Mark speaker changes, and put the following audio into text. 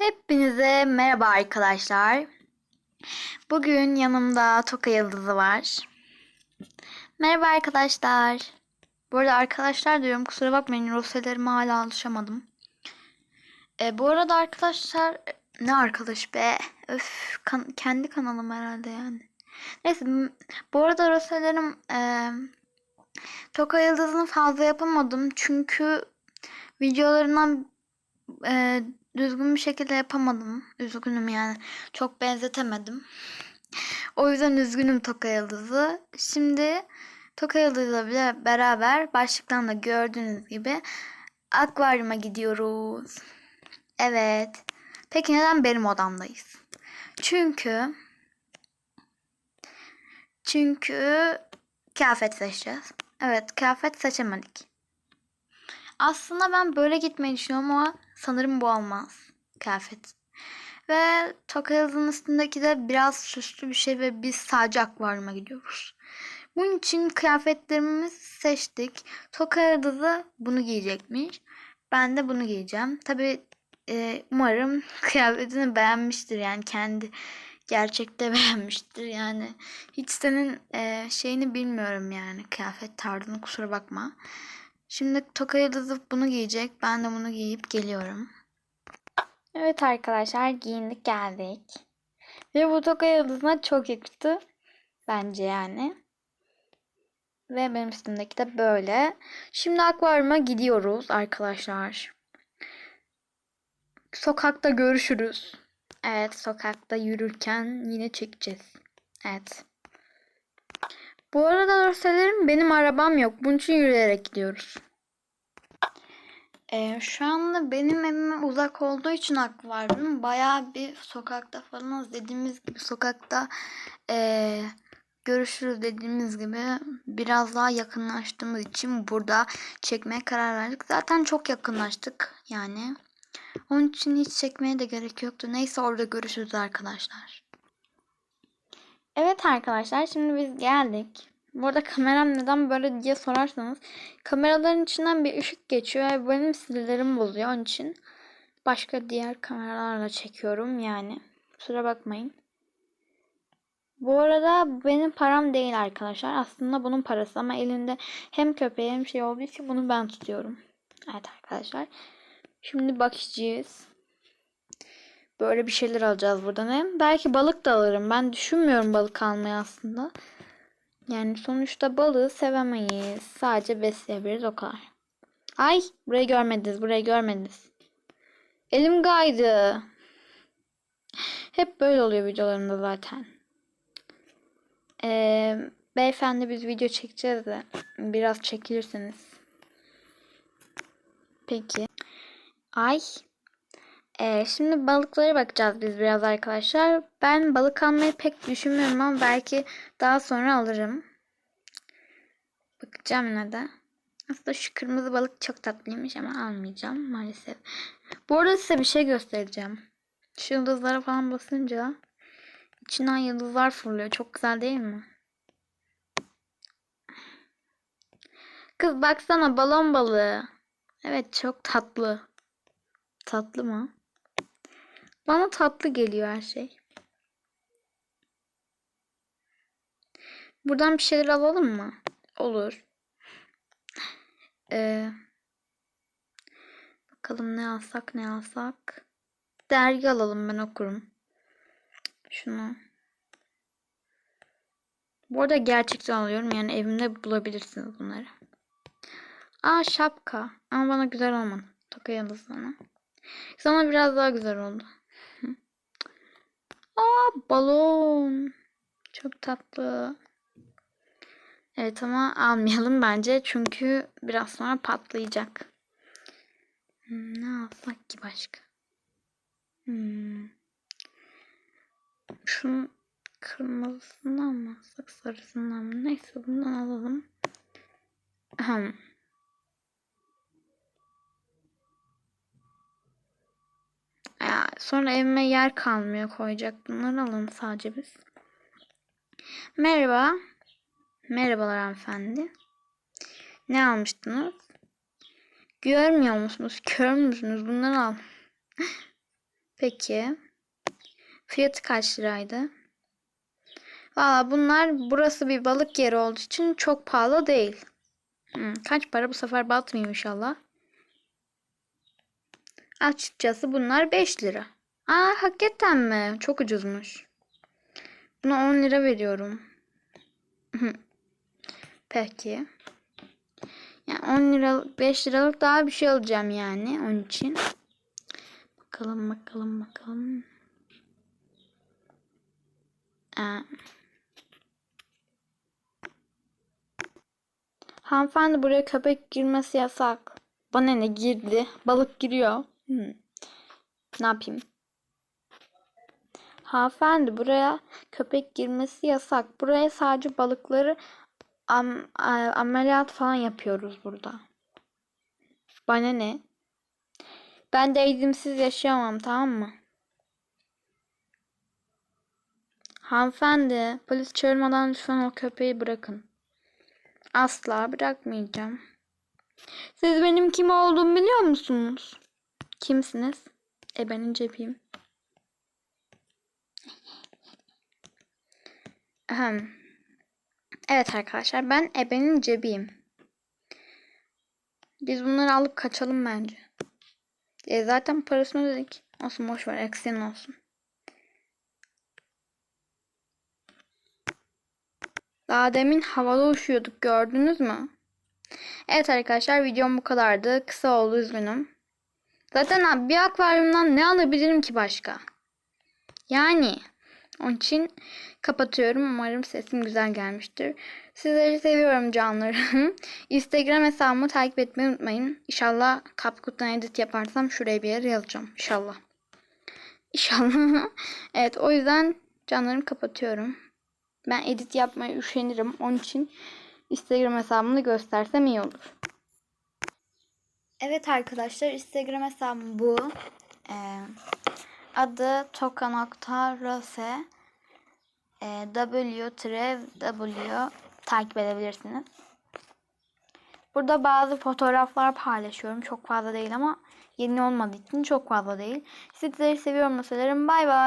Speaker 1: Hepinize merhaba arkadaşlar. Bugün yanımda Toka Yıldızı var. Merhaba arkadaşlar. Bu arada arkadaşlar diyorum kusura bakmayın Roselerime hala alışamadım. E, bu arada arkadaşlar ne arkadaş be öf kan- kendi kanalım herhalde yani. Neyse bu arada Roselerim e, Toka Yıldızı'nı fazla yapamadım çünkü videolarından e, düzgün bir şekilde yapamadım. Üzgünüm yani. Çok benzetemedim. O yüzden üzgünüm Toka Yıldızı. Şimdi Toka Yıldızı'yla bile beraber başlıktan da gördüğünüz gibi akvaryuma gidiyoruz. Evet. Peki neden benim odamdayız? Çünkü çünkü kıyafet seçeceğiz. Evet kıyafet seçemedik. Aslında ben böyle gitmeyi düşünüyorum ama sanırım bu olmaz. Kıyafet. Ve Toka Yıldızı'nın üstündeki de biraz süslü bir şey ve biz sadece akvaryuma gidiyoruz. Bunun için kıyafetlerimizi seçtik. Toka Yıldızı bunu giyecekmiş. Ben de bunu giyeceğim. Tabi umarım kıyafetini beğenmiştir yani kendi gerçekte beğenmiştir yani hiç senin e, şeyini bilmiyorum yani kıyafet tarzını kusura bakma. Şimdi Toka Yıldızı bunu giyecek. Ben de bunu giyip geliyorum. Evet arkadaşlar giyindik geldik. Ve bu Toka Yıldızı'na çok yakıştı. Bence yani. Ve benim üstümdeki de böyle. Şimdi akvaryuma gidiyoruz arkadaşlar. Sokakta görüşürüz. Evet sokakta yürürken yine çekeceğiz. Evet. Bu arada dorselerim benim arabam yok. Bunun için yürüyerek gidiyoruz. Ee, şu anda benim evime uzak olduğu için akvaryum bayağı bir sokakta falan dediğimiz gibi sokakta ee, görüşürüz dediğimiz gibi biraz daha yakınlaştığımız için burada çekmeye karar verdik. Zaten çok yakınlaştık yani. Onun için hiç çekmeye de gerek yoktu. Neyse orada görüşürüz arkadaşlar. Evet arkadaşlar şimdi biz geldik. Bu arada kameram neden böyle diye sorarsanız kameraların içinden bir ışık geçiyor ve benim sinirlerim bozuyor. Onun için başka diğer kameralarla çekiyorum yani. Kusura bakmayın. Bu arada benim param değil arkadaşlar. Aslında bunun parası ama elinde hem köpeği hem şey olduğu için bunu ben tutuyorum. Evet arkadaşlar. Şimdi bakacağız. Böyle bir şeyler alacağız buradan. Hem belki balık da alırım. Ben düşünmüyorum balık almayı aslında. Yani sonuçta balığı sevemeyiz. Sadece besleyebiliriz o kadar. Ay burayı görmediniz. Burayı görmediniz. Elim kaydı. Hep böyle oluyor videolarımda zaten. Ee, beyefendi biz video çekeceğiz de biraz çekilirseniz. Peki. Ay. Ee, şimdi balıklara bakacağız biz biraz arkadaşlar. Ben balık almayı pek düşünmüyorum ama belki daha sonra alırım. Bakacağım yine de. Aslında şu kırmızı balık çok tatlıymış ama almayacağım maalesef. Bu arada size bir şey göstereceğim. Şu yıldızlara falan basınca içinden yıldızlar fırlıyor. Çok güzel değil mi? Kız baksana balon balığı. Evet çok tatlı. Tatlı mı? Bana tatlı geliyor her şey. Buradan bir şeyler alalım mı? Olur. Ee, bakalım ne alsak ne alsak. Dergi alalım ben okurum. Şunu. Bu arada gerçekten alıyorum. Yani evimde bulabilirsiniz bunları. Aa şapka. Ama bana güzel olmadı. Toka yıldızlarına. Sana biraz daha güzel oldu. Aa balon. Çok tatlı. Evet ama almayalım bence. Çünkü biraz sonra patlayacak. Hmm, ne alsak ki başka? Hmm. Şunun kırmızısından mı alsak sarısından mı? Neyse bundan alalım. Ahem. Sonra evime yer kalmıyor koyacak. Bunları alalım sadece biz. Merhaba. Merhabalar hanımefendi. Ne almıştınız? Görmüyor musunuz? Kör müsünüz? Bunları al. Peki. Fiyatı kaç liraydı? Valla bunlar burası bir balık yeri olduğu için çok pahalı değil. Hmm, kaç para bu sefer batmıyor inşallah. Açıkçası bunlar 5 lira. Aa hakikaten mi? Çok ucuzmuş. Buna 10 lira veriyorum. Peki. Yani 10 liralık 5 liralık daha bir şey alacağım yani onun için. Bakalım bakalım bakalım. Aa. Hanımefendi buraya köpek girmesi yasak. Bana ne girdi? Balık giriyor. Hmm. Ne yapayım? Hanımefendi buraya köpek girmesi yasak. Buraya sadece balıkları am, ameliyat falan yapıyoruz burada. Bana ne? Ben de eğitimsiz yaşayamam tamam mı? Hanımefendi polis çağırmadan lütfen o köpeği bırakın. Asla bırakmayacağım. Siz benim kim olduğumu biliyor musunuz? Kimsiniz? Ebenin cebiyim. Ahem. Evet arkadaşlar ben ebenin cebiyim. Biz bunları alıp kaçalım bence. E zaten parasını ödedik. Olsun boş ver eksen olsun. Daha demin havada uçuyorduk gördünüz mü? Evet arkadaşlar videom bu kadardı. Kısa oldu üzgünüm. Zaten abi bir akvaryumdan ne alabilirim ki başka? Yani onun için kapatıyorum. Umarım sesim güzel gelmiştir. Sizleri seviyorum canlarım. Instagram hesabımı takip etmeyi unutmayın. İnşallah CapCut'tan edit yaparsam şuraya bir yere yazacağım. İnşallah. İnşallah. evet o yüzden canlarım kapatıyorum. Ben edit yapmaya üşenirim. Onun için Instagram hesabımı göstersem iyi olur. Evet arkadaşlar Instagram hesabım bu. Ee, adı toka.rose e, w w takip edebilirsiniz. Burada bazı fotoğraflar paylaşıyorum. Çok fazla değil ama yeni olmadığı için çok fazla değil. Sizleri seviyorum meselerim. Bay bay.